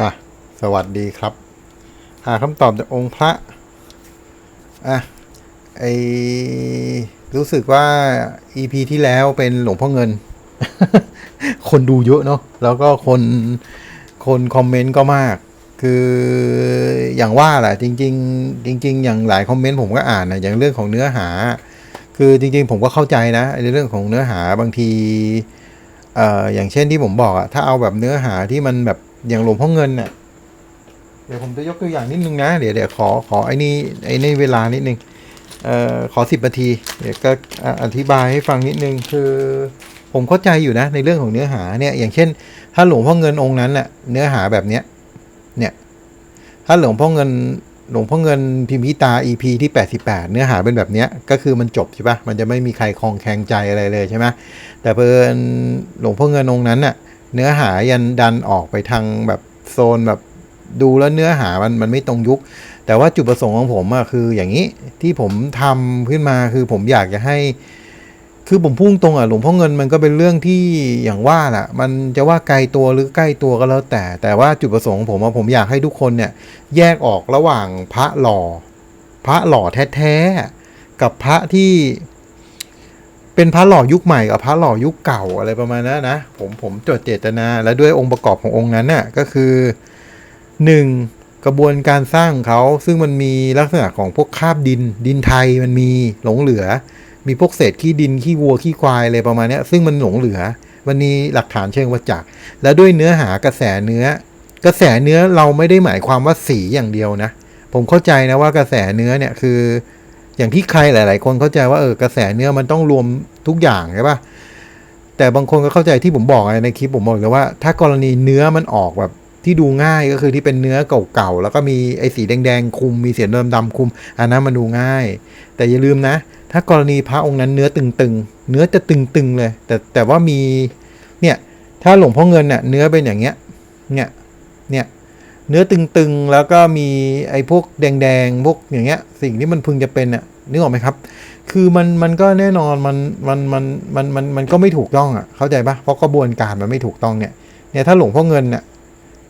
อะ สวัสดีครับ หาคำตอบจากองค์พระ อะ ไอรู้สึกว่า EP ที่แล้วเป็นหลวงพ่อเงิน คนดูเยอะเนาะ แล้วก็คน คนคอมเมนต์ก็มาก คืออย่างว่าแหละ จริง ๆ จริง ๆ อย่างหลายคอมเมนต์ผมก็อ่านนะ อย่างเรื่องของเนื้อหา คือจริง ๆ ผมก็เข้าใจนะ ในเรื่องของเนื้อหาบางที เอ่อ อย่างเช่นที่ผมบอกอะถ้าเอาแบบเนื้อหาที่มันแบบ อย่างหลวงพ่อเงินเนี่ยเดี๋ยวผมจะยกตัวอย่างนิดนึงนะ เดี๋ยวเดี๋ยวขอขอไอ้นี่ไอ้นี่เวลานิดนึงเอ่อขอสิบนาที เดี๋ยวก็อะอธิบายให้ฟังนิดนึงคือผมเข้าใจอยู่นะในเรื่องของเนื้อหาเนี่ยอย่างเช่น ถ้าหลวงพ่อเงินองค์นั้นน่ะเนื้อหาแบบเนี้ยเนี่ยถ้าหลวงพ่อเงินหลวงพ่อเงินพิมพิตา EP ที่ 88 เนื้อหาเป็นแบบเนี้ยก็คือมันจบใช่ปะมันจะไม่มีใครคลองแคงใจอะไรเลยใช่ไหมแต่เพิ่นหลวงพ่อเงินองค์นั้นน่ะ เนื้อหายันดันออกไปทางแบบโซนแบบดูแล้วเนื้อหามันมันไม่ตรงยุค แต่ว่าจุดประสงค์ของผมอะคืออย่างนี้ที่ผมทำขึ้นมาคือผมอยากจะให้ คือผมพุ่งตรงอะหลวงพ่อเงินมันก็เป็นเรื่องที่อย่างว่าแหละมันจะว่าไกลตัวหรือใกล้ตัวก็แล้วแต่ แต่ว่าจุดประสงค์ของผมอะผมอยากให้ทุกคนเนี่ย แยกออกระหว่างพระหล่อ พระหล่อแท้ๆกับพระที่ เป็นพระหล่อยุคใหม่กับพระหล่อยุคเก่าอะไรประมาณนั้นนะ ผมผมจดเจตนา และด้วยองค์ประกอบขององค์นั้นน่ะก็คือหนึ่งกระบวนการสร้างเขาซึ่งมันมีลักษณะของพวกคาบดิน ดินไทยมันมีหลงเหลือ มีพวกเศษขี้ดินขี้วัวขี้ควายอะไรประมาณนี้ซึ่งมันหลงเหลือมันมีหลักฐานเชิงวัจจักและด้วยเนื้อหากระแสเนื้อ กระแสเนื้อเราไม่ได้หมายความว่าสีอย่างเดียวนะ ผมเข้าใจนะว่ากระแสเนื้อเนี่ยคือ อย่างที่ใครหลาย ๆ คนเข้าใจว่าเออกระแสเนื้อมันต้องรวมทุกอย่างใช่ปะแต่บางคนก็เข้าใจที่ผมบอกในคลิปผมบอกเลยว่า ถ้ากรณีเนื้อมันออกแบบที่ดูง่ายก็คือที่เป็นเนื้อเก่าๆ แล้วก็มีไอ้สีแดงๆ คุม มีเสียงดำๆคุม อันนั้นมันดูง่าย แต่อย่าลืมนะ ถ้ากรณีพระองค์นั้นเนื้อตึงๆ เนื้อจะตึงๆเลย แต่แต่ว่ามี เนี่ย ถ้าหลวงพ่อเงินเนี่ยเนื้อเป็นอย่างเงี้ย เนี่ย เนี่ย เนื้อตึงๆ แล้วก็มีไอ้พวกแดงๆ พวกอย่างเงี้ย สิ่งที่มันพึงจะเป็นอะนึกออกไหมครับ คือมันมันก็แน่นอนมันมันมันมันมันมันก็ไม่ถูกต้องอะเข้าใจปะเพราะกระบวนการมันไม่ถูกต้องเนี่ย เนี่ยถ้าหลวงพ่อเงินเนี่ย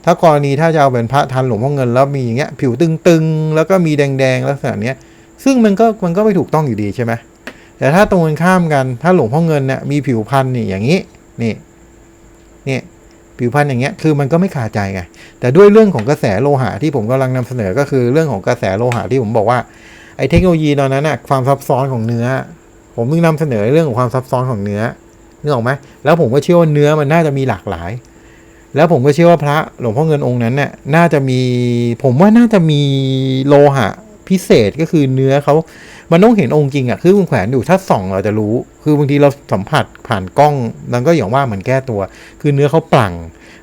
ถ้ากรณีถ้าจะเอาเป็นพระทันหลวงพ่อเงินแล้วมีอย่างเงี้ยผิวตึงๆ แล้วก็มีแดงๆลักษณะเนี้ย ซึ่งมันก็มันก็ไม่ถูกต้องอยู่ดีใช่ไหมแต่ถ้าตรงกันข้ามกัน ถ้าหลวงพ่อเงินเนี่ยมีผิวพันธุ์นี่อย่างนี้นี่นี่ ผิวพันธุ์อย่างเงี้ยคือมันก็ไม่ขาดใจไงแต่ด้วยเรื่องของกระแสโลหะที่ผมกำลังนำเสนอก็คือเรื่องของกระแสโลหะที่ผมบอกว่าไอ้เทคโนโลยีตอนนั้นน่ะความซับซ้อนของเนื้อ ผมมึงนำเสนอเรื่องของความซับซ้อนของเนื้อนึกออกไหมแล้วผมก็เชื่อว่าเนื้อมันน่าจะมีหลากหลาย แล้วผมก็เชื่อว่าพระหลวงพ่อเงินองค์นั้นน่ะน่าจะมีผมว่าน่าจะมีโลหะพิเศษก็คือเนื้อเขา มันต้องเห็นองค์จริงอะคือคุณแขวนอยู่ถ้าส่องเราจะรู้ คือบางทีเราสัมผัสผ่านกล้องมันก็อย่างว่ามันแก้ตัว คือเนื้อเขาปลั่ง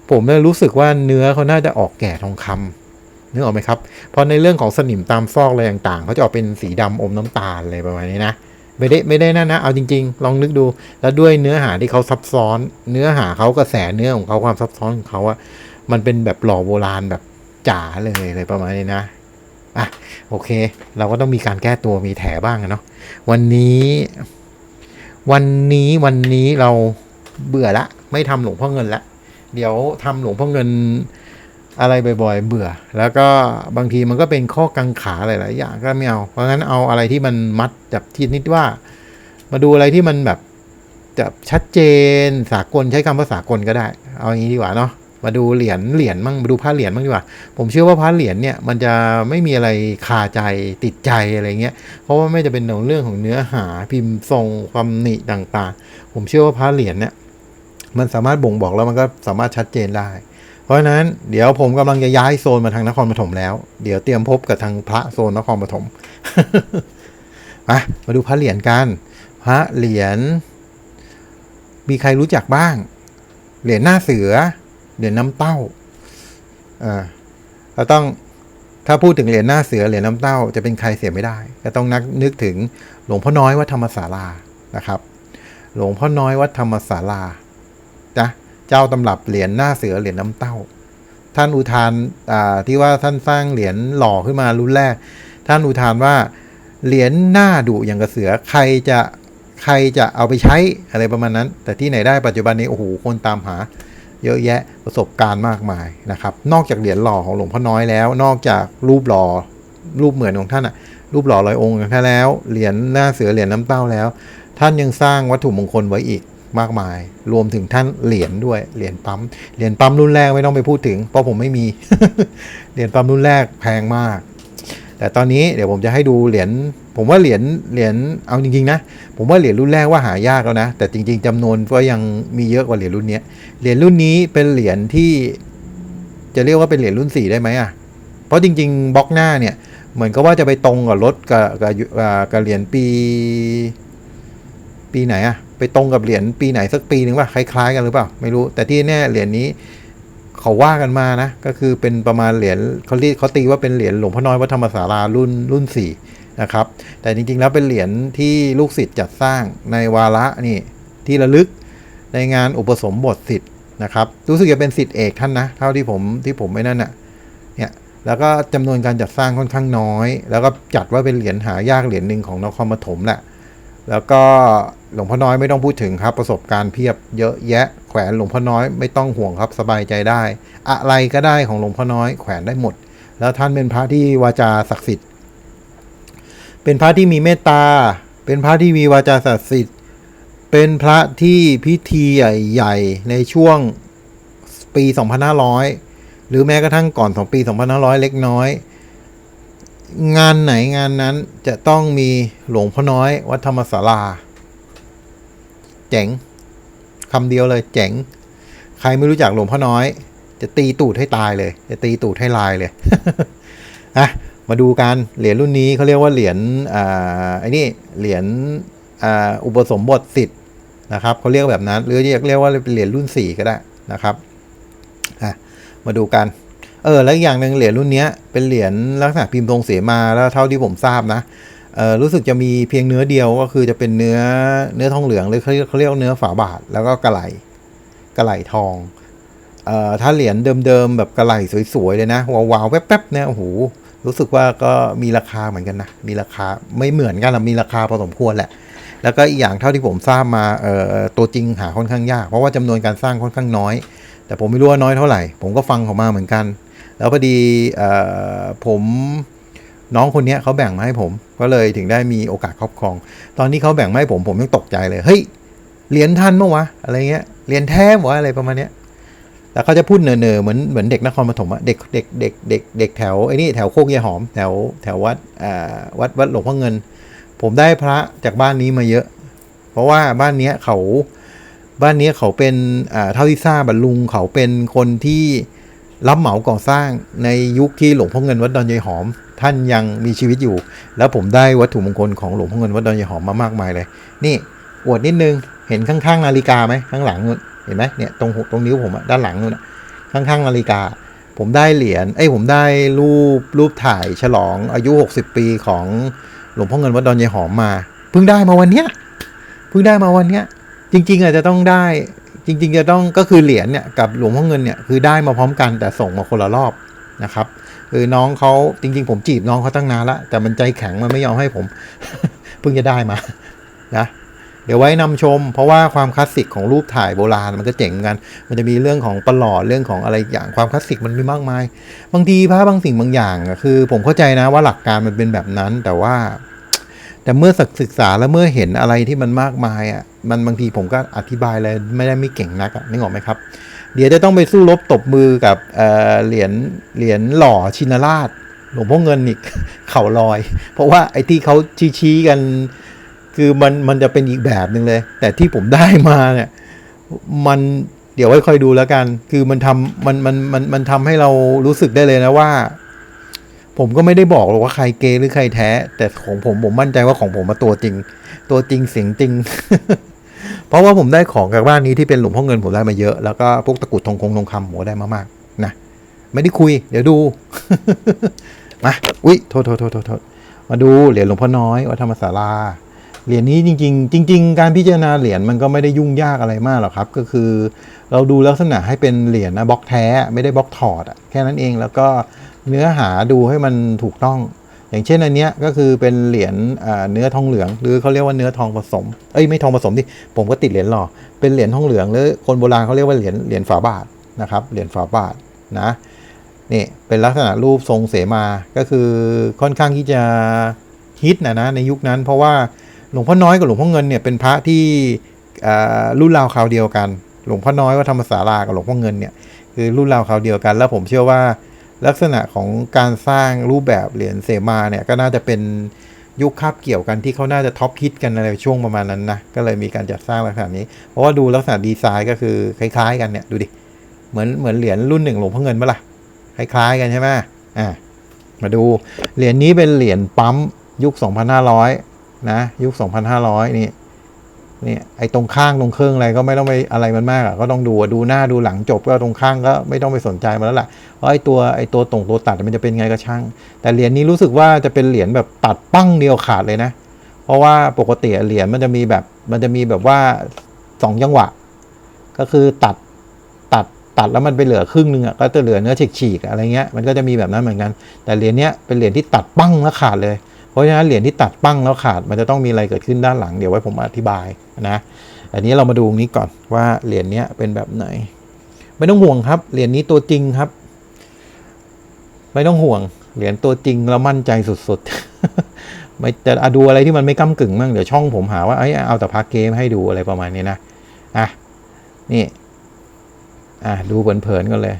ผมเลยรู้สึกว่าเนื้อเขาน่าจะออกแก่ทองคำนึกออกไหมครับ เพราะในเรื่องของสนิมตามซอกอะไรต่างๆเขาจะออกเป็นสีดำอมน้ำตาลอะไรประมาณนี้นะไม่ได้ไม่ได้นั่นนะ เอาจริง ๆ ลองนึกดู แล้วด้วยเนื้อหาที่เขาซับซ้อน เนื้อหาเขากระแสเนื้อของเขาความซับซ้อนของเขาอะมันเป็นแบบหล่อโบราณแบบจ๋าเลยอะไรประมาณนี้นะ อะโอเค เราก็ต้องมีการแก้ตัวมีแถบ้างเนาะวันนี้ วันนี้วันนี้เราเบื่อละ ไม่ทำหลวงพ่อเงินละ เดี๋ยวทำหลวงพ่อเงินอะไรบ่อยๆ เบื่อ แล้วก็บางทีมันก็เป็นข้อกังขาหลายๆอย่างก็ไม่เอา เพราะงั้นเอาอะไรที่มันมัดจับที่นิดว่า มาดูอะไรที่มันแบบจะชัดเจนสากลใช้คำว่าสากลก็ได้ เอาอย่างนี้ดีกว่าเนาะ มาดูเหรียญเหรียญมั่งมาดูพระเหรียญมั่งดีกว่า ผมเชื่อว่าพระเหรียญเนี่ยมันจะไม่มีอะไรคาใจติดใจอะไรเงี้ย เพราะว่าไม่จะเป็นเรื่องของเนื้อหาพิมพ์ทรงความหนิต่างๆ ผมเชื่อว่าพระเหรียญเนี่ยมันสามารถบ่งบอกแล้วมันก็สามารถชัดเจนได้ เพราะฉะนั้นเดี๋ยวผมกำลังจะย้ายโซนมาทางนครปฐมแล้ว เดี๋ยวเตรียมพบกับทางพระโซนนครปฐมมามาดูพระเหรียญกัน พระเหรียญมีใครรู้จักบ้าง เหรียญหน้าเสือ เหรียญน้ำเต้าอ่าเราต้องถ้าพูดถึงเหรียญหน้าเสือเหรียญน้ำเต้าจะเป็นใครเสียไม่ได้ก็ต้องนักนึกถึงหลวงพ่อน้อยวัดธรรมศาลานะครับ หลวงพ่อน้อยวัดธรรมศาลานะเจ้าตำรับเหรียญหน้าเสือเหรียญน้ำเต้า ท่านอุทานาที่ว่าท่านสร้างเหรียญหล่อขึ้นมารุ่นแรก ท่านอุทานว่าเหรียญหน้าดุอย่างกระเสือใครจะใครจะเอาไปใช้อะไรประมาณนั้น แต่ที่ไหนได้ปัจจุบันนี้โอ้โหคนตามหา เยอะแยะประสบการณ์มากมายนะครับ นอกจากเหรียญหล่อของหลวงพ่อน้อยแล้ว นอกจากรูปหล่อรูปเหมือนของท่านอะรูปหล่อลอยองค์ของท่านแล้วเหรียญหน้าเสือเหรียญน้ำเต้าแล้ว ท่านยังสร้างวัตถุมงคลไว้อีกมากมาย รวมถึงท่านเหรียญด้วยเหรียญปั๊มเหรียญปั๊มรุ่นแรกไม่ต้องไปพูดถึง เพราะผมไม่มีเหรียญปั๊มรุ่นแรกแพงมาก แต่ตอนนี้เดี๋ยวผมจะให้ดูเหรียญผมว่าเหรียญเหรียญเอาจริงๆนะผมว่าเหรียญรุ่นแรกว่าหายากแล้วนะ แต่จริง ๆจำนวนก็ยังมีเยอะกว่าเหรียญรุ่นนี้เหรียญรุ่นนี้เป็นเหรียญที่จะเรียกว่าเป็นเหรียญรุ่นสี่ได้ไหมอะเพราะจริง ๆบล็อกหน้าเนี่ยเหมือนกับว่าจะไปตรงกับรถกับกับกับเหรียญปี ปีไหนอะไปตรงกับเหรียญปีไหนสักปีหนึ่งป่ะคล้ายๆกันหรือเปล่าไม่รู้แต่ที่แน่เหรียญนี้ เขาว่ากันมานะ ก็คือเป็นประมาณเหรียญเขาเรียกเขาตีว่าเป็นเหรียญหลวงพ่อน้อยวัดธรรมศาลารุ่นรุ่นสี่นะครับ แต่จริงๆแล้วเป็นเหรียญที่ลูกศิษย์จัดสร้างในวาระนี่ที่ระลึกในงานอุปสมบทศิษย์นะครับ รู้สึกจะเป็นศิษย์เอกท่านนะ เท่าที่ผมที่ผมไม่นั่นน่ะเนี่ยแล้วก็จำนวนการจัดสร้างค่อนข้างน้อย แล้วก็จัดว่าเป็นเหรียญหายากเหรียญหนึ่งของนครปฐมแหละแล้วก็หลวงพ่อน้อยไม่ต้องพูดถึงครับประสบการณ์เพียบเยอะแยะ แขวนหลวงพ่อน้อยไม่ต้องห่วงครับสบายใจได้ อะไรก็ได้ของหลวงพ่อน้อยแขวนได้หมด แล้วท่านเป็นพระที่วาจาศักดิ์สิทธิ์ เป็นพระที่มีเมตตา เป็นพระที่มีวาจาศักดิ์สิทธิ์ เป็นพระที่พิธีใหญ่ๆในช่วงปี 2500 หรือแม้กระทั่งก่อน2ปี 2500 เล็กน้อย งานไหนงานนั้นจะต้องมีหลวงพ่อน้อยวัดธรรมศาลา เจ๋ง คำเดียวเลยเจ๋ง ใครไม่รู้จักหลวงพ่อน้อย จะตีตูดให้ตายเลย จะตีตูดให้ลายเลยอะมาดูกันเหรียญรุ่นนี้เขาเรียกว่าเหรียญอ่าไอ้นี่เหรียญอ่าอุปสมบทสิทธิ์นะครับเขาเรียกแบบนั้น หรือเรียกเรียกว่าเป็นเหรียญรุ่นสี่ก็ได้นะครับอะมาดูกันเออแล้วอย่างหนึ่งเหรียญรุ่นเนี้ยเป็นเหรียญลักษณะพิมพ์ทรงเสมาแล้วเท่าที่ผมทราบนะ รู้สึกจะมีเพียงเนื้อเดียวก็คือจะเป็นเนื้อเนื้อทองเหลืองหรือเขาเรียกเนื้อฝาบาท แล้วก็กระไหลกระไหลทองเอ่อถ้าเหรียญเดิมๆแบบกระไหลสวยๆเลยนะวาวๆแป๊บๆเนี่ยโอ้โหรู้สึกว่าก็มีราคาเหมือนกันนะมีราคาไม่เหมือนกันหรอกมีราคาพอสมควรแหละ แล้วก็อีกอย่างเท่าที่ผมทราบมาเอ่อตัวจริงหาค่อนข้างยาก เพราะว่าจำนวนการสร้างค่อนข้างน้อย แต่ผมไม่รู้ว่าน้อยเท่าไหร่ ผมก็ฟังเขามาเหมือนกัน แล้วพอดีออผม น้องคนนี้เขาแบ่งมาให้ผม ก็เลยถึงได้มีโอกาสครอบครอง ตอนที่เขาแบ่งมาให้ผมผมยังตกใจเลย เฮ้ยเหรียญท่านเมื่อวะอะไรเงี้ยเหรียญแท้วะอะไรประมาณเนี้ยแล้วเขาจะพูดเนอๆเหมือนเหมือนเด็กนครปฐมอะเด็กเด็กเด็กเด็กเด็กแถวไอ้นี่แถวโคกยายหอมแถวแถววัดอ่าวัดวัดหลวงพ่อเงิน ผมได้พระจากบ้านนี้มาเยอะ เพราะว่าบ้านเนี้ยเขาบ้านนี้เขาเป็นอ่าเท่าที่ทราบบัลุงเขาเป็นคนที่ รับเหมาก่อสร้างในยุคที่หลวงพ่อเงินวัดดอนยายหอม ท่านยังมีชีวิตอยู่ แล้วผมได้วัตถุมงคลของหลวงพ่อเงินวัดดอนยายหอมมามากมายเลย นี่อวดนิดนึงเห็นข้างๆนาฬิกาไหมข้างหลังนู่นเห็นไหมเนี่ยตรงหัวตรงนิ้วผมอะด้านหลังนู่นะข้างๆนาฬิกา ผมได้เหรียญเอ้ยผมได้รูปรูปถ่ายฉลองอายุ 60 ปีของหลวงพ่อเงินวัดดอนยายหอมมา เพิ่งได้มาวันเนี้ยเพิ่งได้มาวันเนี้ยจริงๆอาจจะต้องได้ จริงๆจะต้องก็คือเหรียญเนี่ยกับหลวงพ่อเงินเนี่ยคือได้มาพร้อมกันแต่ส่งมาคนละรอบนะครับคือน้องเขาจริง ๆ ผมจีบน้องเขาตั้งนานละแต่มันใจแข็งมันไม่ยอมให้ผม เพิ่งจะได้มานะเดี๋ยวไว้นำชม เพราะว่าความคลาสสิกของรูปถ่ายโบราณมันก็เจ๋งเหมือนกัน มันจะมีเรื่องของประหลอดเรื่องของอะไรอย่างความคลาสสิกมันมีมากมาย บางทีพระบางสิ่งบางอย่างอะคือ ผมเข้าใจนะว่าหลักการมันเป็นแบบนั้นแต่ว่า แต่เมื่อศึกษาแล้วเมื่อเห็นอะไรที่มันมากมายอะ มันบางทีผมก็อธิบายอะไรไม่ได้ไม่เก่งนักอะนึกออกไหมครับ เดี๋ยวจะต้องไปสู้รบตบมือกับเเหรียญเหรียญหล่อชินราชหลวงพ่อเงินอีกเข่าลอย เพราะว่าไอ้ที่เขาชี้ๆกันคือมันมันจะเป็นอีกแบบหนึ่งเลย แต่ที่ผมได้มาเนี่ยมันเดี๋ยวไว้คอยดูแล้วกัน คือมันทำมันมันมันมันทำให้เรารู้สึกได้เลยนะว่า ผมก็ไม่ได้บอกหรอกว่าใครเกย์หรือใครแท้ แต่ของผมผมมั่นใจว่าของผมมาตัวจริง ตัวจริงเสียงจริง เพราะว่าผมได้ของจากบ้านนี้ที่เป็นหลวงพ่อเงินผมได้มาเยอะ แล้วก็พวกตะกุดทองคงทองคำผมได้มามากนะไม่ได้คุย เดี๋ยวดู มาอุ้ยโทษโทษโทษโทษโทษมาดูเหรียญหลวงพ่อน้อยวัดธรรมศาลาเหรียญนี้จริง ๆ จริง ๆ การพิจารณาเหรียญมันก็ไม่ได้ยุ่งยากอะไรมากหรอกครับ ก็คือ เราดูลักษณะให้เป็นเหรียญนะบล็อกแท้ไม่ได้บล็อกถอดอะแค่นั้นเองแล้วก็เนื้อหาดูให้มันถูกต้อง อย่างเช่นอันเนี้ยก็คือเป็นเหรียญเนื้อทองเหลือง หรือเขาเรียกว่าเนื้อทองผสม เอ้ยไม่ทองผสมดิผมก็ติดเหรียญหล่อเป็นเหรียญทองเหลืองหรือคนโบราณเขาเรียกว่าเหรียญเหรียญฝาบาทนะครับเหรียญฝาบาทนะนี่เป็นลักษณะรูปทรงเสมาก็คือค่อนข้างที่จะฮิตนะนะในยุคนั้น เพราะว่าหลวงพ่อน้อยกับหลวงพ่อเงินเนี่ยเป็นพระที่รุ่นราวคราวเดียวกัน หลวงพ่อน้อยว่าธรรมศาลากับหลวงพ่อเงินเนี่ยคือรุ่นราวคราวเดียวกัน แล้วผมเชื่อว่า ลักษณะของการสร้างรูปแบบเหรียญเสมาเนี่ยก็น่าจะเป็นยุคคาบเกี่ยวกันที่เขาน่าจะท็อปฮิตกันในช่วงประมาณนั้นนะก็เลยมีการจัดสร้างลักษณะนี้ เพราะว่าดูลักษณะดีไซน์ก็คือคล้ายๆ กันเนี่ยดูดิเหมือนเหมือนเหรียญรุ่นหนึ่งหลวงพ่อเงินปะล่ะคล้ายๆ กันใช่ไหมอ่ามาดูเหรียญนี้เป็นเหรียญปั๊มยุค 2,500 นะ ยุค 2,500 นี่ นี่ไอ้ตรงข้างตรงเครื่องอะไรก็ไม่ต้องไปอะไรมันมากอะก็ต้องดูดูหน้าดูหลังจบก็ตรงข้างก็ไม่ต้องไปสนใจมันแล้วล่ะเพราะไอ้ตัวไอ้ตัวตรงตัวตัดมันจะเป็นไงก็ช่าง แต่เหรียญนี้รู้สึกว่าจะเป็นเหรียญแบบตัดปั้งเดียวขาดเลยนะ เพราะว่าปกติเหรียญมันจะมีแบบมันจะมีแบบว่าสองจังหวะ ก็คือตัดตัดตัดแล้วมันไปเหลือครึ่งหนึงอะก็จะเหลือเนื้อฉีกๆอะไรเงี้ยมันก็จะมีแบบนั้นเหมือนกัน แต่เหรียญเนี้ยเป็นเหรียญที่ตัดปั้งแล้วขาดเลย เพราะฉะนั้นเหรียญที่ตัดปั้งแล้วขาดมันจะต้องมีอะไรเกิดขึ้นด้านหลังเดี๋ยวไว้ผมอธิบายนะอันนี้เรามาดูตรงนี้ก่อนว่าเหรียญนี้เป็นแบบไหน ไม่ต้องห่วงครับเหรียญนี้ตัวจริงครับ ไม่ต้องห่วงเหรียญตัวจริงแล้วมั่นใจสุดๆไม่จะอะดูอะไรที่มันไม่ก้ากึ่งมั่งเดี๋ยวช่องผมหาว่าเอ้เอาแต่พักเกมให้ดูอะไรประมาณนี้นะอะนี่อะดูเผินๆกันเลย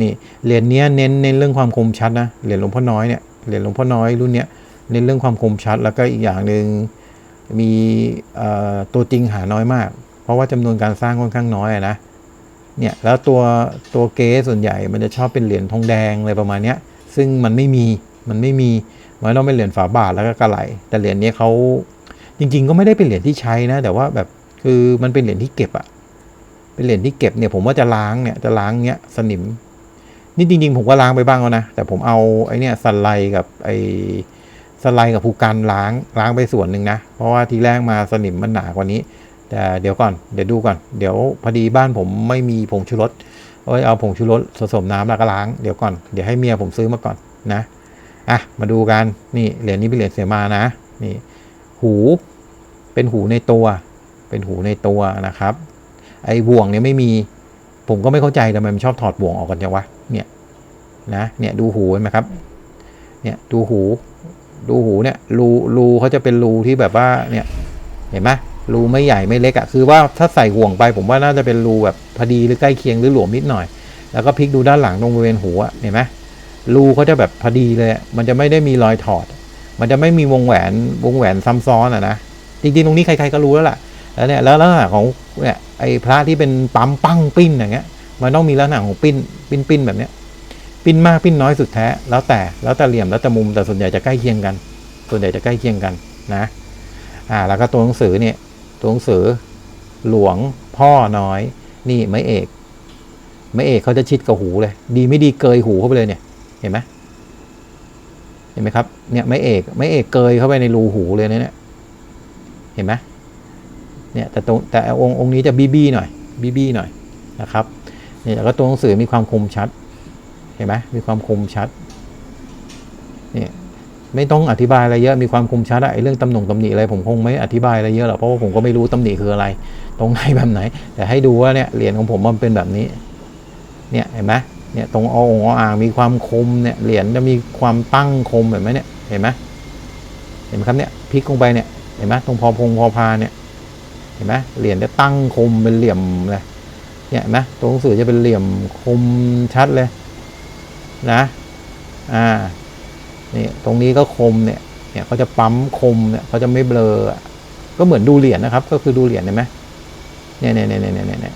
นี่เหรียญเนี้ยเน้นเน้นเรื่องความคมชัดนะเหรียญหลวงพ่อน้อยเนี่ย เหรียญหลวงพ่อน้อยรุ่นเนี้ยเน้นเรื่องความคมชัด แล้วก็อีกอย่างหนึ่งมีตัวจริงหาน้อยมาก เพราะว่าจำนวนการสร้างค่อนข้างน้อยนะเนี่ยแล้วตัวตัวเก๊ส่วนใหญ่มันจะชอบเป็นเหรียญทองแดงอะไรประมาณเนี้ยซึ่งมันไม่มีมันไม่มีมันต้องเป็นเหรียญฝาบาทแล้วก็กระไหลแต่เหรียญนี้เขาจริง ๆ ก็ไม่ได้เป็นเหรียญที่ใช้นะ แต่ว่าแบบคือมันเป็นเหรียญที่เก็บอะเป็นเหรียญที่เก็บเนี่ยผมว่าจะล้างเนี่ยจะล้างเนี้ยสนิม นี่จริงๆ ผมก็ล้างไปบ้างแล้วนะ แต่ผมเอาไอ้นี่สไลด์กับไอ้สไลด์กับภูกันล้างล้างไปส่วนหนึ่งนะ เพราะว่าทีแรกมาสนิมมันหนากว่านี้ แต่เดี๋ยวก่อนเดี๋ยวดูก่อน เดี๋ยวพอดีบ้านผมไม่มีผงชูรสเอาไว้เอาผงชูรสผสมน้ำแล้วก็ล้างเดี๋ยวก่อนเดี๋ยวให้เมียผมซื้อมาก่อนนะอะมาดูกันนี่เหรียญนี้เป็นเหรียญเสมานะนี่หูเป็นหูในตัว เป็นหูในตัวนะครับ ไอ้บ่วงเนี่ยไม่มี ผมก็ไม่เข้าใจทำไมมันชอบถอดบ่วงออกกันจังวะเนี่ยนะเนี่ยดูหูเห็นไหมครับเนี่ยดูหูดูหูเนี่ยรูรูเขาจะเป็นรูที่แบบว่าเนี่ยเห็นไหมรูไม่ใหญ่ไม่เล็กอะ่ะคือว่าถ้าใส่ห่วงไปผมว่าน่าจะเป็นรูแบบพอดีหรือใกล้เคียงหรือหลวมนิดหน่อย แล้วก็พลิกดูด้านหลังตรงบริเวณหูอะเห็นไหมรูเขาจะแบบพอดีเลย มันจะไม่ได้มีรอยถอด มันจะไม่มีวงแหวนวงแหวนซ้ำซ้อนอะนะจริงๆตรงนี้ใครๆก็รู้แล้วล่ะแล้วเนี่ยแล้วลักษณะของเนี่ย ไอ้พระที่เป็นปั๊มปั้งปิ้นอย่างเงี้ย มันต้องมีลักษณะของปิ้นปิ้นปิ้นแบบเนี้ย ปิ้นมากปิ้นน้อยสุดแท้ แล้วแต่แล้วแต่เหลี่ยมแล้วแต่มุมแต่ส่วนใหญ่จะใกล้เคียงกัน ส่วนใหญ่จะใกล้เคียงกันนะอ่าแล้วก็ตัวหนังสือเนี่ยตัวหนังสือหลวงพ่อน้อย นี่ไม้เอกไม้เอกเขาจะชิดกับหูเลย ดีไม่ดีเกยหูเข้าไปเลยเนี่ย เห็นไหมเห็นไหมครับเนี่ยไม้เอกไม้เอกเกยเข้าไปในรูหูเลยเนี่ยเห็นไหม เนี่ยแต่ตรงแต่องค์องค์นี้จะบีบีหน่อยบีบีหน่อยนะครับเนี่ยแล้วก็ตัวหนังสือมีความคมชัดเห็นไหมมีความคมชัดเนี่ยไม่ต้องอธิบายอะไรเยอะมีความคมชัดอะไอ้เรื่องตำหน่งตำหนิอะไรผมคงไม่อธิบายอะไรเยอะหรอกเพราะว่าผมก็ไม่รู้ตำหนิคืออะไร ตรงไหนแบบไหน แต่ให้ดูว่าเนี่ยเหรียญของผมมันเป็นแบบนี้เนี่ยเห็นไหมเนี่ยตรงอองออ่างมีความคมเนี่ยเหรียญจะมีความตั้งคมเห็นไหมเนี่ยเห็นไหมเห็นไหมครับเนี่ยพลิกลงไปเนี่ยเห็นไหมตรงพอพงพอพาเนี่ย เห็นไหมเหรียญจะตั้งคมเป็นเหลี่ยมเลยเนี่ยนไหมตัวหนังสือจะเป็นเหลี่ยมคมชัดเลยนะอ่านี่ตรงนี้ก็คมเนี่ยเนี่ยเขาจะปั๊มคมเนี่ยเขาจะไม่เบลอก็เหมือนดูเหรียญนะครับ ก็คือดูเหรียญเห็นไหมเนี่ยเนี่ยเนี่ยเนี่ยเนี่ยเนี่ย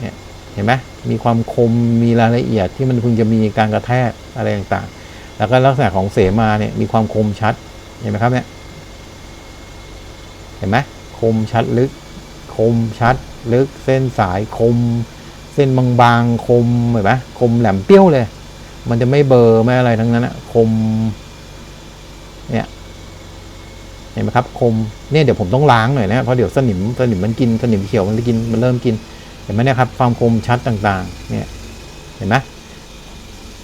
เนี่ยเห็นไหมมีความคมมีรายละเอียดที่มันพึงจะมีการกระแทกอะไรต่างๆ แล้วก็ลักษณะของเสมาเนี่ยมีความคมชัดเห็นไหมครับเนี่ยเห็นไหมคมชัดลึก คมชัด ลึกเส้นสายคม เส้นบางๆคมเห็นไหมคมแหลมเปี้ยวเลย มันจะไม่เบอร์ไม่อะไรทั้งนั้นอะคม เนี่ยเห็นไหมครับ คมเนี่ยเดี๋ยวผมต้องล้างหน่อยนะเพราะเดี๋ยวสนิมสนิมมันกินสนิมเขียวมันกินมันเริ่มกินเห็นไหมเนี่ยครับความคมชัดต่างๆ เนี่ย เห็นไหม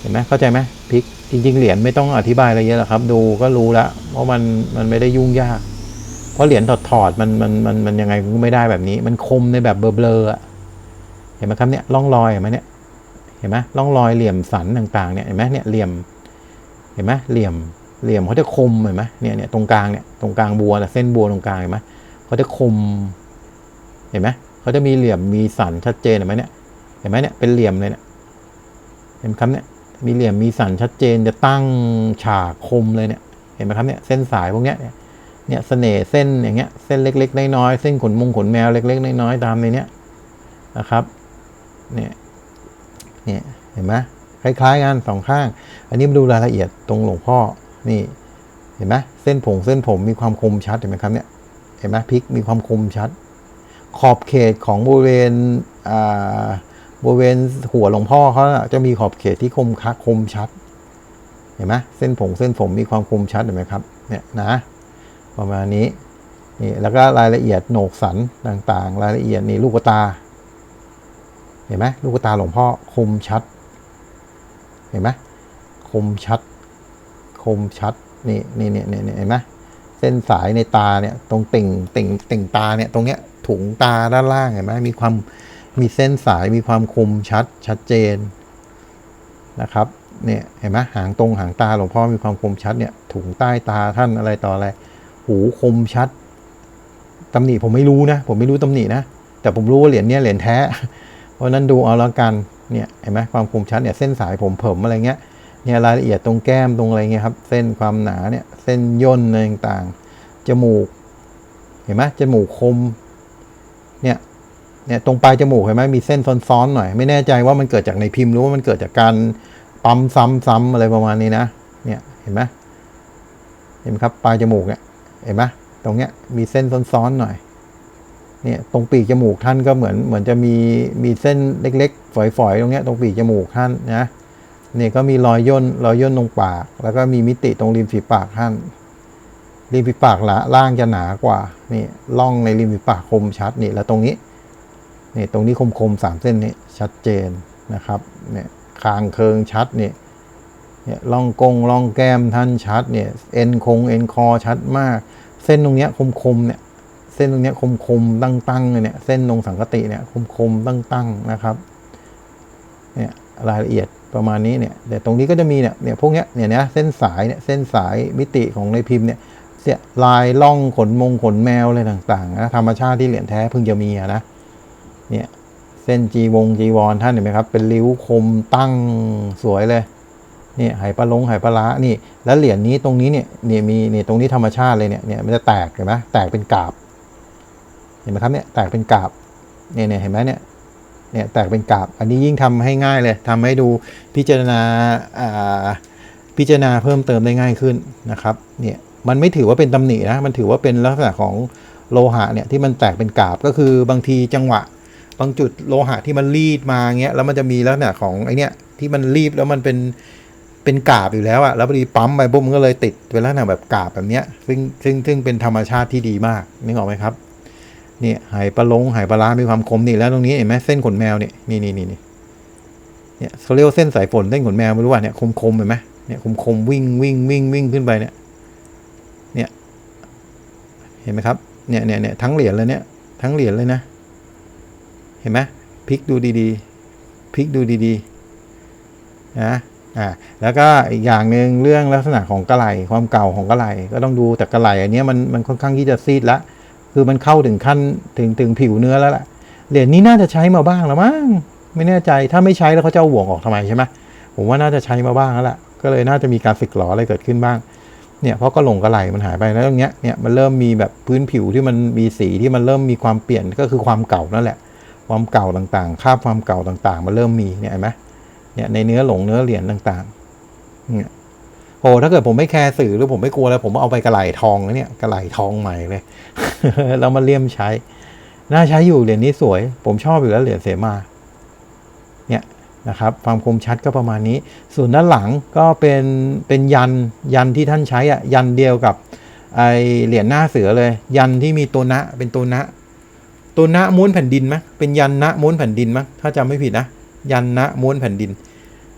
เห็นไหมเข้าใจไหมพลิกจริง ๆ เหรียญไม่ต้องอธิบายอะไรเยอะหรอกครับ ดูก็รู้แล้วเพราะมันมันไม่ได้ยุ่งยาก เพราะเหรียญถอดถอดมันมันมันมันยังไงก็ไม่ได้แบบนี้ มันคมในแบบเบลอๆอะเห็นไหมครับเนี่ยร่องรอยเห็นไหมเนี่ยเห็นไหมร่องรอยเหลี่ยมสันต่างๆเนี่ยเห็นไหมเนี่ยเหลี่ยมเห็นไหมเหลี่ยมเหลี่ยมเขาจะคมเห็นไหมเนี่ยเนี่ยตรงกลางเนี่ยตรงกลางบัวเส้นบัวตรงกลางเห็นไหมเขาจะคม เห็นไหมเขาจะมีเหลี่ยมมีสันชัดเจนเห็นไหมเนี่ยเห็นไหมเนี่ยเป็นเหลี่ยมเลยเนี่ยเห็นไหมครับเนี่ยมีเหลี่ยมมีสันชัดเจนจะตั้งฉากคมเลยเนี่ยเห็นไหมครับเนี่ยเส้นสายพวกเนี้ย เนี่ยเนี่ยเสน่ห์เส้นอย่างเงี้ยเส้นเล็ก ๆ น้อยๆเส้นขนมุงขนแมวเล็ก ๆ น้อยๆตามในเนี้ยนะครับเนี่ยเนี่ยเห็นไหมคล้ายๆกันสองข้าง อันนี้มาดูรายละเอียดตรงหลวงพ่อนี่เห็นไหมเส้นผงเส้นผมมีความคมชัดเห็นไหมครับเนี่ยเห็นไหมพริกมีความคมชัด ขอบเขตของบริเวณอ่าบริเวณหัวหลวงพ่อเขาจะมีขอบเขตที่คมคักคมชัด เห็นไหมเส้นผงเส้นผมมีความคมชัดเห็นไหมครับเนี่ยนะ ประมาณนี้นี่แล้วก็รายละเอียดโหนกสันต่างๆ รายละเอียดนี่ลูกตา เห็นไหมลูกตาหลวงพ่อคมชัด เห็นไหมคมชัด คมชัดนี่นี่นี่นี่เห็นไหมเส้นสายในตาเนี่ยตรงติ่งติ่งติ่งตาเนี่ยตรงเนี้ยถุงตาด้านล่างเห็นไหมมีความมีเส้นสายมีความคมชัดชัดเจนนะครับเนี่ยเห็นไหมหางตรงหางตาหลวงพ่อมีความคมชัดเนี่ยถุงใต้ตาท่านอะไรต่ออะไร หูคมชัดตำหนิผมไม่รู้นะ ผมไม่รู้ตำหนินะ แต่ผมรู้ว่าเหรียญเนี้ยเหรียญแท้ เพราะนั้นดูเอาล้วกันเนี่ยเห็นไหมความคมชัดเนี่ยเส้นสายผมเผมอะไรเงี้ยเนี่ยรายละเอียดตรงแก้มตรงอะไรเงี้ยครับ เส้นความหนาเนี่ยเส้นย่นอะไรต่างๆจมูก เห็นไหมจมูกคมเนี่ยเนี่ยตรงปลายจมูกเห็นไหมมีเส้นซ้อนๆหน่อย ไม่แน่ใจว่ามันเกิดจากในพิมพ์หรือว่ามันเกิดจากการปั๊มซ้ำๆอะไรประมาณนี้นะเนี่ยเห็นไหมเห็นไหมครับปลายจมูกเนี่ย เห็นไหมตรงเนี้ยมีเส้นซ้อนๆหน่อยเนี่ยตรงปีกจมูกท่านก็เหมือนเหมือนจะมีมีเส้นเล็กๆ ฝอยๆ ตรงเนี้ยตรงปีกจมูกท่านนะเนี่ยก็มีรอยย่นรอยย่นตรงปาก แล้วก็มีมิติตรงริมฝีปากท่าน ริมฝีปากละล่างจะหนากว่านี่ร่องในริมฝีปากคมชัดนี่แล้วตรงนี้นี่ตรงนี้คมคมๆสามเส้นนี้ชัดเจนนะครับเนี่ยคางเคิงชัดนี่ เนี่ยร่องกงร่องแก้มท่านชัดเนี่ยเอ็นคงเอ็นคอชัดมาก เส้นตรงเนี้ยคมคมเนี่ยเส้นตรงเนี้ยคมคมตั้งตั้งเลยเนี่ยเส้นตรงสังกติเนี่ยคมคมตั้งตั้งนะครับเนี่ยรายละเอียดประมาณนี้เนี่ยแต่ตรงนี้ก็จะมีเนี่ยเนี่ยพวกเนี้ยเนี่ยนะเส้นสายเนี่ยเส้นสายมิติของในพิมพ์เนี่ยเสียลายล่องขนมงขนแมวอะไรต่างๆนะธรรมชาติที่เหรียญแท้เพิ่งจะมีนะเนี่ยเส้นจีวงจีวรท่านเห็นไหมครับ เป็นริ้วคมตั้งสวยเลย เนี่ยไหปลาลงไหปลาร้านี่ แล้วเหรียญนี้ตรงนี้เนี่ยเนี่ยมีเนี่ยตรงนี้ธรรมชาติเลยเนี่ยเนี่ยมันจะแตกเห็นไหมแตกเป็นกาบเห็นไหมครับเนี่ยแตกเป็นกาบเนี่ยเนี่ยเห็นไหมเนี่ยเนี่ยแตกเป็นกาบอันนี้ยิ่งทำให้ง่ายเลยทำให้ดูพิจารณาอ่าพิจารณาเพิ่มเติมได้ง่ายขึ้นนะครับเนี่ยมันไม่ถือว่าเป็นตำหนินะมันถือว่าเป็นลักษณะของโลหะเนี่ยที่มันแตกเป็นกาบก็คือบางทีจังหวะ บางจุดโลหะที่มันรีดมาเงี้ยแล้วมันจะมีลักษณะของไอเนี้ยที่มันรีดแล้วมันเป็น เป็นกาบอยู่แล้วอะแล้วพอดีปั๊มไปปุ๊บมันก็เลยติดเป็นลักษณะแบบกาบแบบเนี้ยซึ่งซึ่งซึ่งเป็นธรรมชาติที่ดีมากนึกออกไหมครับนี่หายปลาลงหายปลาร้ามีความคมนี่แล้วตรงนี้เห็นไหมเส้นขนแมวเนี่ยนี่นี่นี่นี่เนี่ยเขาเรียกว่เส้นสายฝนเส้นขนแมวไม่รู้ว่าเนี่ยคมคมเห็นไหมเนี่ยคมคมวิ่งวิ่งวิ่งวิ่งขึ้นไปเนี่ยเนี่ยเห็นไหมครับเนี่ยเนี่ยเนี่ยทั้งเหรียญเลยเนี่ยทั้งเหรียญเลยนะ เห็นไหมพลิกดูดีๆพลิกดูดีๆนะ อ่าแล้วก็อีกอย่างหนึ่งเรื่องลักษณะของกระไหลความเก่าของกระไหลก็ต้องดูแต่กระไหลอันนี้มันมันค่อนข้างที่จะซีดละคือมันเข้าถึงขั้นถึงถึงผิวเนื้อแล้วล่ะเหรียญนี้น่าจะใช้มาบ้างแล้วมั้งไม่แน่ใจถ้าไม่ใช้แล้วเขาจะเอาห่วงออกทำไมใช่ไหมผมว่าน่าจะใช้มาบ้างแล้วล่ะก็เลยน่าจะมีการสึกหรออะไรเกิดขึ้นบ้างเนี่ยเพราะก็หลงกระไหลมันหายไปแล้วตรงเนี้ยเนี่ยมันเริ่มมีแบบพื้นผิวที่มันมีสีที่มันเริ่มมีความเปลี่ยนก็คือความเก่านั่นแหละ ความเก่าต่างๆ คาบความเก่าต่างๆ มันเริ่มมีเนี่ยเห็นไหม เนี่ยในเนื้อหลงเนื้อเหรียญต่างๆ เนี่ยโอ้ถ้าเกิดผมไม่แคร์สื่อหรือผมไม่กลัวแล้ว ผมเอาไปกระไหลทองนเนี่ยกระไหลทองใหม่เลยแล้วมาเลี่ยมใช้ น่าใช้อยู่เหรียญนี้สวย ผมชอบอยู่แล้วเหรียญเสมา เนี่ยนะครับ ความคมชัดก็ประมาณนี้ ส่วนด้านหลังก็เป็นเป็นยันยันที่ท่านใช้อะยันเดียวกับไอเหรียญหน้าเสือเลย ยันที่มีตัวนะเป็นตัวนะ ตัวนะม้วนแผ่นดินมั้ยเป็นยันนะม้วนแผ่นดินมั้ยถ้าจำไม่ผิดนะ ยันนะม้วนแผ่นดิน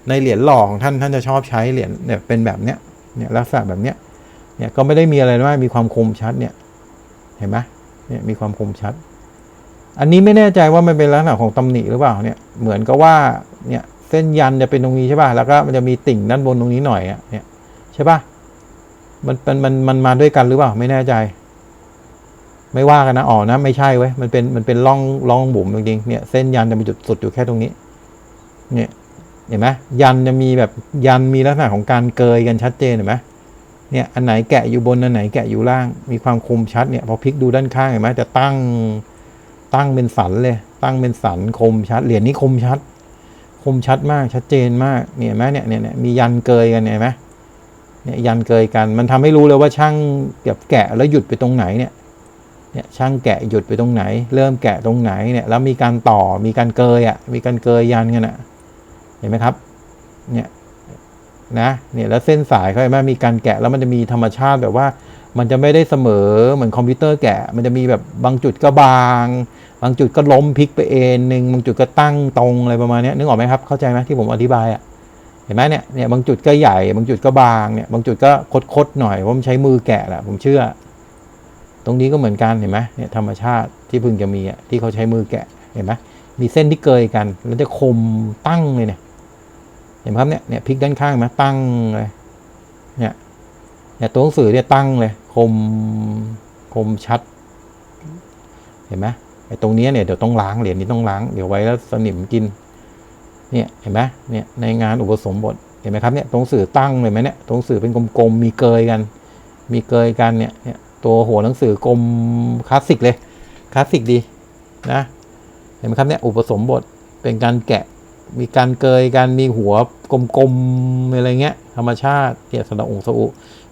ในเหรียญหล่อของท่านท่านจะชอบใช้เหรียญเนี่ยเป็นแบบเนี้ยเนี่ยลักษณะแบบเนี้ยเนี่ยก็ไม่ได้มีอะไรมากมีความคมชัดเนี่ยเห็นไหมเนี่ยมีความคมชัด อันนี้ไม่แน่ใจว่ามันเป็นลักษณะของตำหนิหรือเปล่าเนี่ยเหมือนกับว่าเนี่ยเส้นยันจะเป็นตรงนี้ใช่ป่ะแล้วก็มันจะมีติ่งด้านบนตรงนี้หน่อยอะเนี่ยใช่ป่ะมันมันมันมันมาด้วยกันหรือเปล่าไม่แน่ใจ ไม่ว่ากันนะอ๋อนะไม่ใช่เว้ยมันเป็นมันเป็นร่องร่องบุ๋มจริงๆเนี่ยเส้นยันจะมีจุดสุดอยู่แค่ตรงนี้ เนี่ยเห็นไหมยันจะมีแบบยันมีลักษณะของการเกยกันชัดเจนเห็นไหมเนี่ยอันไหนแกะอยู่บนอันไหนแกะอยู่ล่าง มีความคมชัดเนี่ยพอพลิกดูด้านข้างเห็นไหมจะตั้งตั้งเป็นสันเลย ตั้งเป็นสันคมชัดเหรียญนี้คมชัด คมชัดมากชัดเจนมากเนี่ยเห็นไหมเนี่ยเนี่ยมียันเกยกันเนี่ยเห็นไหมเนี่ยยันเกยกันมันทำให้รู้เลยว่าช่างเก็บแกะแล้วหยุดไปตรงไหนเนี่ยเนี่ยช่างแกะหยุดไปตรงไหน เริ่มแกะตรงไหนเนี่ยแล้วมีการต่อมีการเกยอะมีการเกยยันกันอะ เห็นไหมครับ เนี่ยนะเนี่ยแล้วเส้นสายเขาเห็นไหมมีการแกะแล้วมันจะมีธรรมชาติแบบว่า มันจะไม่ได้เสมอเหมือนคอมพิวเตอร์แกะ มันจะมีแบบบางจุดก็บาง บางจุดก็ล้มพลิกไปเองหนึ่งบางจุดก็ตั้งตรงอะไรประมาณนี้นึกออกไหมครับเข้าใจไหมที่ผมอธิบายอะเห็นไหมเนี่ยเนี่ยบางจุดก็ใหญ่ บางจุดก็บางเนี่ยบางจุดก็คดๆหน่อยเพราะมันใช้มือแกะแหละผมเชื่อ ตรงนี้ก็เหมือนกันเห็นไหมเนี่ยธรรมชาติที่พิ่งจะมีอะที่เขาใช้มือแกะเห็นไหมมีเส้นที่เกยกัน แล้วจะคมตั้งเลยเนี่ย ห็นไหมครับเนี่ยเนี่ยพลิกด้านข้างไหมตั้งเลยเนี่ยเนี่ยตัวหนังสือเนี่ยตั้งเลยคมคมชัด เห็นไหมไอ้ตรงนี้เนี่ยเดี๋ยวต้องล้างเหรียญนี้ต้องล้างเดี๋ยวไว้แล้วสนิมกินเนี่ยเห็นไหมเนี่ยในงานอุปสมบทเห็นไหมครับเนี่ยตัวหนังสือตั้งเลยไหมเนี่ยตัวหนังสือเป็นกลมๆมีเกยกัน มีเกยกันเนี่ยเนี่ยตัวหัวหนังสือกลมคลาสสิกเลยคลาสสิกดีนะเห็นไหมครับเนี่ยอุปสมบทเป็นการแกะมีการเกยกันมีหัว กลมๆอะไรเงี้ย ธรรมชาติเกียรติสระองสะอุ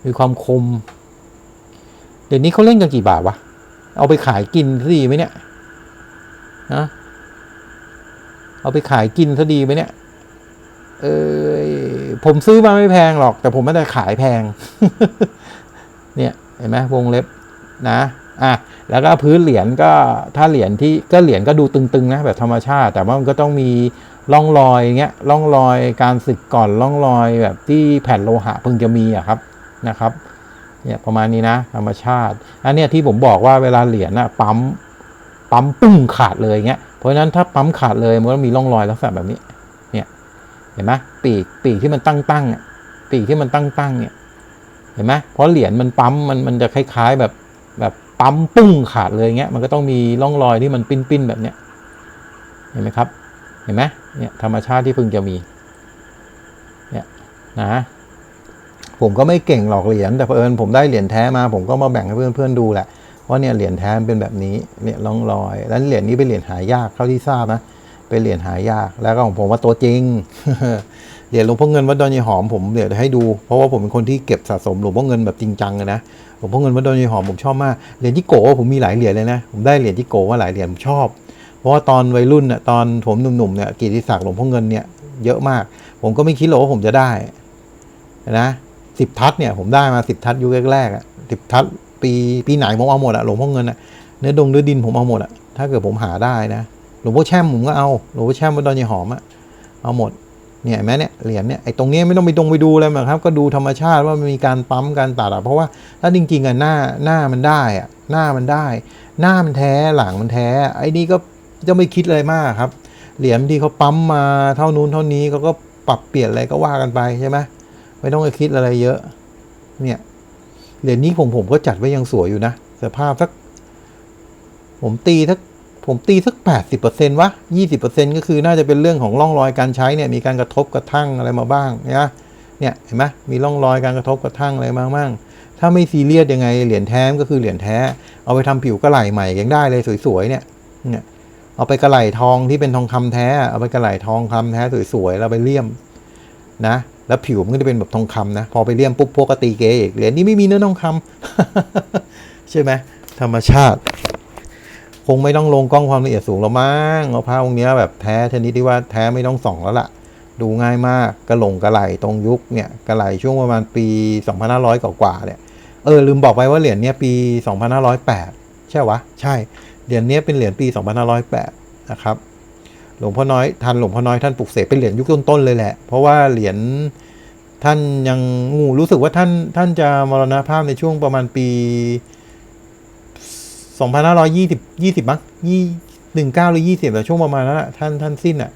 มีความคม เดี๋ยวนี้เขาเล่นกันกี่บาทวะ เอาไปขายกินซะดีไหมเนี่ยนะเอาไปขายกินซะดีไหมเนี่ย เออผมซื้อมาไม่แพงหรอก แต่ผมไม่ได้ขายแพง เนี่ยเห็นไหมวงเล็บนะอะแล้วก็พื้นเหรียญก็ถ้าเหรียญที่ก็เหรียญก็ดูตึงๆนะแบบธรรมชาติ แต่ว่ามันก็ต้องมี ร่องรอยเงี้ยร่องรอยการสึกก่อนร่องรอยแบบที่แผ่นโลหะเพิ่งจะมีอะครับนะครับเนี่ยประมาณนี้นะ ธรรมชาติอันเนี้ยที่ผมบอกว่าเวลาเหรียญน่ะปั๊มปั๊มปุ้งขาดเลยเงี้ยเพราะฉะนั้นถ้าปั๊มขาดเลยมันก็มีร่องรอยลักษณะแบบนี้เนี่ยเห็นไหมปีกปีกที่มันตั้งตั้งอะปีกที่มันตั้งตั้งเนี่ยเห็นไหมเพราะเหรียญมันปั๊มมันมันจะคล้าย ๆแบบแบบปั๊มปุ้งขาดเลยเงี้ยมันก็ต้องมีร่องรอยที่มันปิ้นๆแบบเนี้ยเห็นไหมครับ เห็นไหม เนี่ยธรรมชาติที่พิ่งจะมี เนี่ยนะผมก็ไม่เก่งหรอกเหรียญแต่เผอิญผมได้เหรียญแท้มา ผมก็มาแบ่งให้เพื่อนๆดูแหละว่าเนี่ยเหรียญแท้มันเป็นแบบนี้เนี่ยร่องรอย แล้วเหรียญนี้เป็นเหรียญหายากเท่าที่ทราบนะเป็นเหรียญหายากแล้วก็ของผมว่าตัวจริงเหรียญหลวงพ่อเงินวัดดอนยายหอมผมเดี๋ยวให้ดูเพราะว่าผมเป็นคนที่เก็บสะสมหลวงพ่อเงินแบบจริงจังเลยนะหลวงพ่อเงินวัดดอนยายหอมผมชอบมากเหรียญที่โกะผมมีหลายเหรียญเลยนะผมได้เหรียญที่โกะมาหลายเหรียญผมชอบ เพราะว่าตอนวัยรุ่นน่ะตอนผมหนุ่มๆเนี่ยกิติศักดิ์หลวงพ่อเงินเนี่ยเยอะมาก ผมก็ไม่คิดหรอกว่าผมจะได้นะสิบทัศเนี่ยผมได้มาสิบทัศยุคแรกๆอะสิบทัศปีปีไหนผมเอาหมดอะหลวงพ่อเงินอะเนื้อดงเนื้อดินผมเอาหมดอะถ้าเกิดผมหาได้นะหลวงพ่อแช่มผมก็เอาหลวงพ่อแช่มวัดดอนยายหอมอะเอาหมดเนี่ยเห็นไหมเนี่ยเหรียญเนี่ยไอ้ตรงเนี้ยไม่ต้องไปตรงไปดูเลยหรอกครับ ก็ดูธรรมชาติว่ามันมีการปั๊มการตัดอะเพราะว่าถ้าจริงๆอะหน้าหน้ามันได้อะหน้ามันได้ หน้ามันแท้หลังมันแท้ ไอ้นี่ก็ จะไม่คิดอะไรมากครับ เหรียญที่เขาปั๊มมาเท่านู้นเท่านี้เขาก็ปรับเปลี่ยนอะไรก็ว่ากันไปใช่ไหมไม่ต้องไปคิดอะไรเยอะ เนี่ย เหรียญนี้ผมผมก็จัดไว้ยังสวยอยู่นะสภาพสัก ผมตีสักผมตีสักแปดสิบเปอร์เซ็นต์วะยี่สิบเปอร์เซ็นก็คือน่าจะเป็นเรื่องของร่องรอยการใช้เนี่ย มีการกระทบกระทั่งอะไรมาบ้างนะเนี่ย เห็นไหมมีร่องรอยการกระทบกระทั่งอะไรมาบ้าง ถ้าไม่ซีเรียสยังไงเหรียญแท้ก็คือเหรียญแท้ เอาไปทำผิวกระไหล่ใหม่ยังได้เลยสวยๆเนี่ย เนี่ย เอาไปกระไหลทองที่เป็นทองคำแท้ เอาไปกระไหลทองคำแท้สวยๆแล้วไปเลี่ยมนะ แล้วผิวมันก็จะเป็นแบบทองคำนะ พอไปเลี่ยมปุ๊บพวกกตีเกอีกเหรียญนี้ไม่มีเนื้อทองคำใช่ไหมธรรมชาติ คงไม่ต้องลงกล้องความละเอียดสูงแล้วมั้งเอาผ้าองค์เนี้ยแบบแท้ชนิดที่ว่าแท้ไม่ต้องส่องแล้วล่ะ ดูง่ายมากกระหลงกระไหลตรงยุคเนี่ยกระไหลช่วงประมาณปี 2500กว่าๆเนี่ยเออลืมบอกไปว่าเหรียญเนี้ยปี 2508 ใช่วะใช่ เหรียญนี้เป็นเหรียญปี 2508 นะครับ หลวงพ่อน้อยทันหลวงพ่อน้อยท่านปลุกเสกเป็นเหรียญยุคต้นๆเลยแหละ เพราะว่าเหรียญท่านยังงูรู้สึกว่าท่านท่านจะมรณภาพในช่วงประมาณปี 2520 20มั้งยี่หรือยี่สิบแต่ช่วงประมาณนั้นอะท่านท่านสิ้นอะ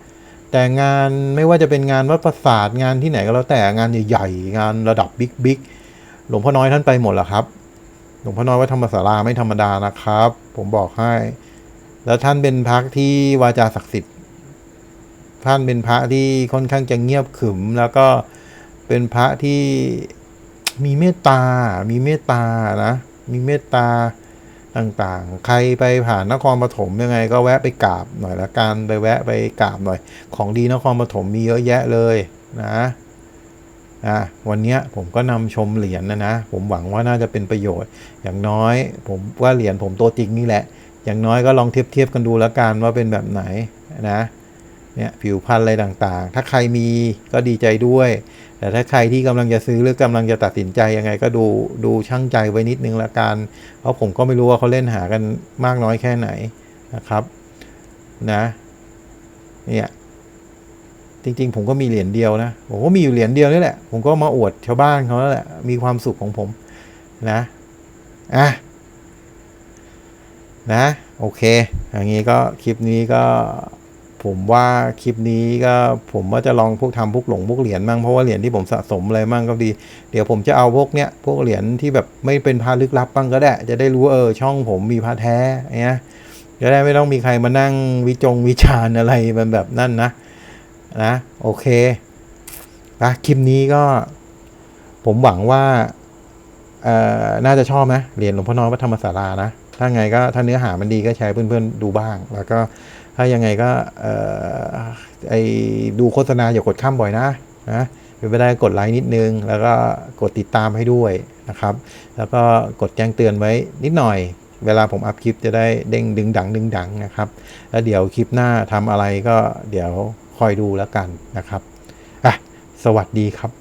แต่งานไม่ว่าจะเป็นงานวัดประสาทงานที่ไหนก็แล้วแต่งานใหญ่ๆงานระดับบิ๊กบิ๊กหลวงพ่อน้อยท่านไปหมดแล้วครับ ลวงพ่อน้อยวัดธรรมศาลาไม่ธรรมดานะครับ ผมบอกให้ แล้วท่านเป็นพระที่วาจาศักดิ์สิทธิ์ ท่านเป็นพระที่ค่อนข้างจะเงียบขรึม แล้วก็เป็นพระที่มีเมตตา มีเมตตานะ มีเมตตาต่างๆ ใครไปผ่านนครปฐมยังไง ก็แวะไปกราบหน่อยละกันไปแวะไปกราบหน่อย ของดีนครปฐมมีเยอะแยะเลยนะ อะวันนี้ผมก็นำชมเหรียญนะนะ ผมหวังว่าน่าจะเป็นประโยชน์ อย่างน้อยผมว่าเหรียญผมตัวจริงนี่แหละ อย่างน้อยก็ลองเทียบเทียบกันดูแล้วกันว่าเป็นแบบไหนนะเนี่ยผิวพรรณอะไรต่างๆ ถ้าใครมีก็ดีใจด้วย แต่ถ้าใครที่กำลังจะซื้อหรือกำลังจะตัดสินใจยังไงก็ดูดูช่างใจไว้นิดนึงละกัน เพราะผมก็ไม่รู้ว่าเขาเล่นหากันมากน้อยแค่ไหนนะครับนะเนี่ย จริง ๆ ผมก็มีเหรียญเดียวนะผมก็มีอยู่เหรียญเดียวนี่แหละ ผมก็มาอวดชาวบ้านเขาแล้วแหละมีความสุขของผมนะอะนะโอเค อย่างนี้ก็คลิปนี้ก็ผมว่าคลิปนี้ก็ผมว่าจะลองพวกทำพวกหลงพวกเหรียญมั่งเพราะว่าเหรียญที่ผมสะสมอะไรมั่งก็ดี เดี๋ยวผมจะเอาพวกเนี้ยพวกเหรียญที่แบบไม่เป็นพาลึกลับบ้างก็ได้ จะได้รู้เออช่องผมมีพาแท้เนี่ยจะได้ไม่ต้องมีใครมานั่งวิจงวิจารณ์อะไรมันแบบนั่นนะ นะโอเคนะคลิปนี้ก็ผมหวังว่าน่าจะชอบนะเหรียญหลวงพ่อน้อยวัดธรรมศาลานะ ถ้าไงก็ถ้าเนื้อหามันดีก็แชร์เพื่อนๆดูบ้าง แล้วก็ถ้ายังไงก็เออไอดูโฆษณาอย่ากดข้ามบ่อยนะนะเป็นไปได้กดไลค์นิดนึง แล้วก็กดติดตามให้ด้วยนะครับ แล้วก็กดแจ้งเตือนไว้นิดหน่อย เวลาผมอัพคลิปจะได้เด้งดึงดังดึงดังนะครับ แล้วเดี๋ยวคลิปหน้าทำอะไรก็เดี๋ยว คอยดูแล้วกันนะครับอะสวัสดีครับ